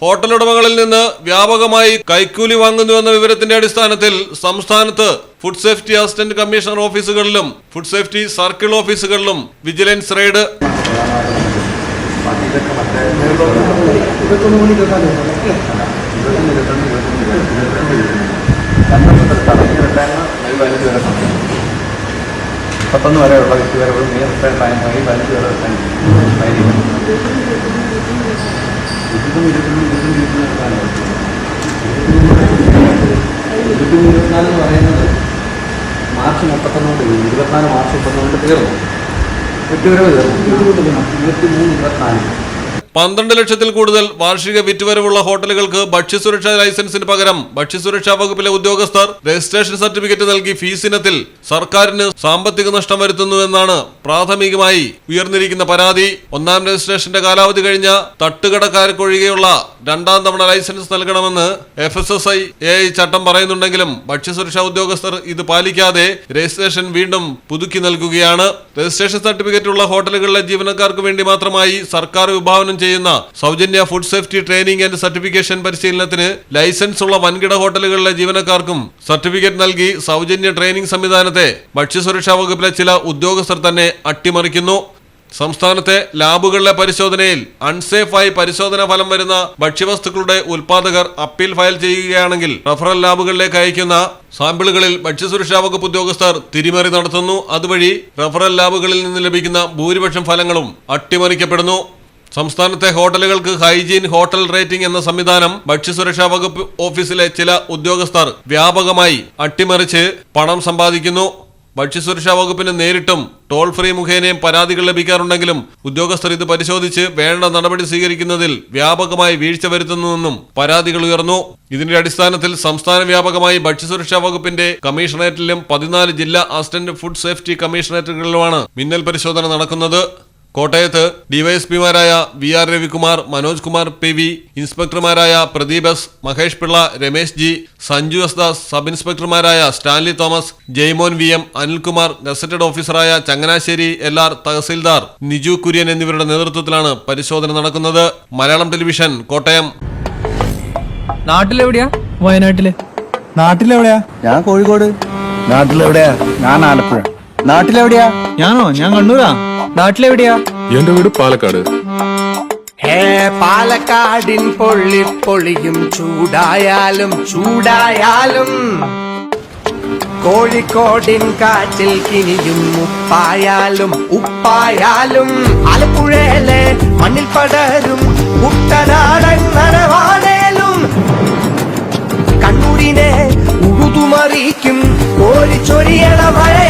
Hotel ഉടമകളിൽ നിന്ന് വ്യാപകമായി കൈക്കൂലി വാങ്ങുന്നുവെന്ന വിവരത്തിന്റെ അടിസ്ഥാനത്തിൽ സംസ്ഥാനത്ത് ഫുഡ് സേഫ്റ്റി അസിസ്റ്റന്റ് കമ്മീഷണർ ഓഫീസുകളിലും ഫുഡ് സേഫ്റ്റി സർക്കിൾ ഓഫീസുകളിലും വിജിലൻസ് റെയ്ഡ് മുപ്പത്തൊന്ന് വരെയുള്ള വ്യക്തി വരവ് മെയ് റിട്ടേൺ ടൈം മെയ് പതിനഞ്ച് വരെ ഇരുപത്തിനാല് എന്ന് പറയുന്നത് മാർച്ച് മുപ്പത്തൊന്നുകൊണ്ട് ഇരുപത്തിനാല് മാർച്ച് മുപ്പത്തൊന്നുകൊണ്ട് തീർന്നു. വ്യക്തിവരവ് തീർന്നു. ഇരുപത്തി മൂന്ന് ഇരുപത്തിനാല്. പന്ത്രണ്ട് ലക്ഷത്തിൽ കൂടുതൽ വാർഷിക വിറ്റുവരവുള്ള ഹോട്ടലുകൾക്ക് ഭക്ഷ്യസുരക്ഷാ ലൈസൻസിന് പകരം ഭക്ഷ്യസുരക്ഷാ വകുപ്പിലെ ഉദ്യോഗസ്ഥർ രജിസ്ട്രേഷൻ സർട്ടിഫിക്കറ്റ് നൽകി ഫീസിനത്തിൽ സർക്കാരിന് സാമ്പത്തിക നഷ്ടം വരുത്തുന്നുവെന്നാണ് പ്രാഥമികമായി ഉയർന്നിരിക്കുന്ന പരാതി. ഒന്നാം രജിസ്ട്രേഷന്റെ കാലാവധി കഴിഞ്ഞ തട്ടുകടക്കാർക്കൊഴികെയുള്ള രണ്ടാം തവണ ലൈസൻസ് നൽകണമെന്ന് F S S I A ചട്ടം പറയുന്നുണ്ടെങ്കിലും ഭക്ഷ്യസുരക്ഷാ ഉദ്യോഗസ്ഥർ ഇത് പാലിക്കാതെ രജിസ്ട്രേഷൻ വീണ്ടും പുതുക്കി നൽകുകയാണ്. രജിസ്ട്രേഷൻ സർട്ടിഫിക്കറ്റ് ഉള്ള ഹോട്ടലുകളിലെ ജീവനക്കാർക്ക് വേണ്ടി മാത്രമായി സർക്കാർ വിഭാവനം ചെയ്യുന്ന സൗജന്യ food safety training and certification പരിശീലനത്തിന് ലൈസൻസ് ഉള്ള വൻകിട ഹോട്ടലുകളിലെ ജീവനക്കാർക്കും സർട്ടിഫിക്കറ്റ് നൽകി സൗജന്യ ട്രെയിനിംഗ് സംവിധാനത്തെ ഭക്ഷ്യസുരക്ഷാ വകുപ്പിലെ ചില ഉദ്യോഗസ്ഥർ തന്നെ അട്ടിമറിക്കുന്നു. സംസ്ഥാനത്തെ ലാബുകളിലെ പരിശോധനയിൽ അൺസേഫായി പരിശോധന ഫലം വരുന്ന ഭക്ഷ്യവസ്തുക്കളുടെ ഉൽപാദകർ അപ്പീൽ ഫയൽ ചെയ്യുകയാണെങ്കിൽ റഫറൽ ലാബുകളിലേക്ക് അയക്കുന്ന സാമ്പിളുകളിൽ ഭക്ഷ്യസുരക്ഷാ വകുപ്പ് ഉദ്യോഗസ്ഥർ തിരിമറി നടത്തുന്നു. അതുവഴി റഫറൽ ലാബുകളിൽ നിന്ന് ലഭിക്കുന്ന ഭൂരിപക്ഷം ഫലങ്ങളും അട്ടിമറിക്കപ്പെടുന്നു. സംസ്ഥാനത്തെ ഹോട്ടലുകൾക്ക് ഹൈജീൻ ഹോട്ടൽ റേറ്റിംഗ് എന്ന സംവിധാനം ഭക്ഷ്യസുരക്ഷാ വകുപ്പ് ഓഫീസിലെ ചില ഉദ്യോഗസ്ഥർ വ്യാപകമായി അട്ടിമറിച്ച് പണം സമ്പാദിക്കുന്നു. ഭക്ഷ്യസുരക്ഷാ വകുപ്പിന് നേരിട്ടും ടോൾ ഫ്രീ മുഖേനയും പരാതികൾ ലഭിക്കാറുണ്ടെങ്കിലും ഉദ്യോഗസ്ഥർ ഇത് പരിശോധിച്ച് വേണ്ട നടപടി സ്വീകരിക്കുന്നതിൽ വ്യാപകമായി വീഴ്ച വരുത്തുന്നുവെന്നും പരാതികൾ ഉയർന്നു. ഇതിന്റെ അടിസ്ഥാനത്തിൽ സംസ്ഥാന വ്യാപകമായി ഭക്ഷ്യസുരക്ഷാ വകുപ്പിന്റെ കമ്മീഷണറേറ്റിലും പതിനാല് ജില്ലാ അസിസ്റ്റന്റ് ഫുഡ് സേഫ്റ്റി കമ്മീഷണറേറ്റുകളിലുമാണ് മിന്നൽ പരിശോധന നടക്കുന്നത്. കോട്ടയത്ത് ഡിവൈഎസ്പിമാരായ V R Ravikumar Manoj Kumar P V ഇൻസ്പെക്ടർമാരായ Pradeep S Mahesh Pillai Ramesh G Sanju S Das sub ഇൻസ്പെക്ടർമാരായ Stanley Thomas Jaimon V M Anilkumar gazetted ഓഫീസറായ ചങ്ങനാശ്ശേരി എൽ ആർ തഹസിൽദാർ നിജു കുര്യൻ എന്നിവരുടെ നേതൃത്വത്തിലാണ് പരിശോധന നടക്കുന്നത്. മലയാളം ടെലിവിഷൻ കോട്ടയം. നാട്ടിലെവിടെയാ? വയനാട്ടിൽ. നാട്ടിലെവിടെയാ? ഞാൻ കോഴിക്കോട്. നാട്ടിലെവിടെയാ? ഞാൻ ആലപ്പുഴ. നാട്ടിലെവിടെയാ? ഞാനോ? ഞാൻ കണ്ണൂരാ? നാട്ടിലെവിടെയാ? എന്റെ വീട് പാലക്കാട്. ഹേ പാലക്കാടിൻ പൊള്ളി പൊളിയും ചൂടായാലും ചൂടായാലും. കോഴിക്കോടിൻ കാറ്റിൽ കിനിയും ഉപ്പായാലും ഉപ്പായാലും. ആലപ്പുഴയിലെ മണ്ണിൽ പടരും കുട്ടനാടൻ നരവാനേലും കണ്ണൂരിനെ ഉഴുതുമറിക്കും കോരിച്ചൊരിയണ മഴയായാലും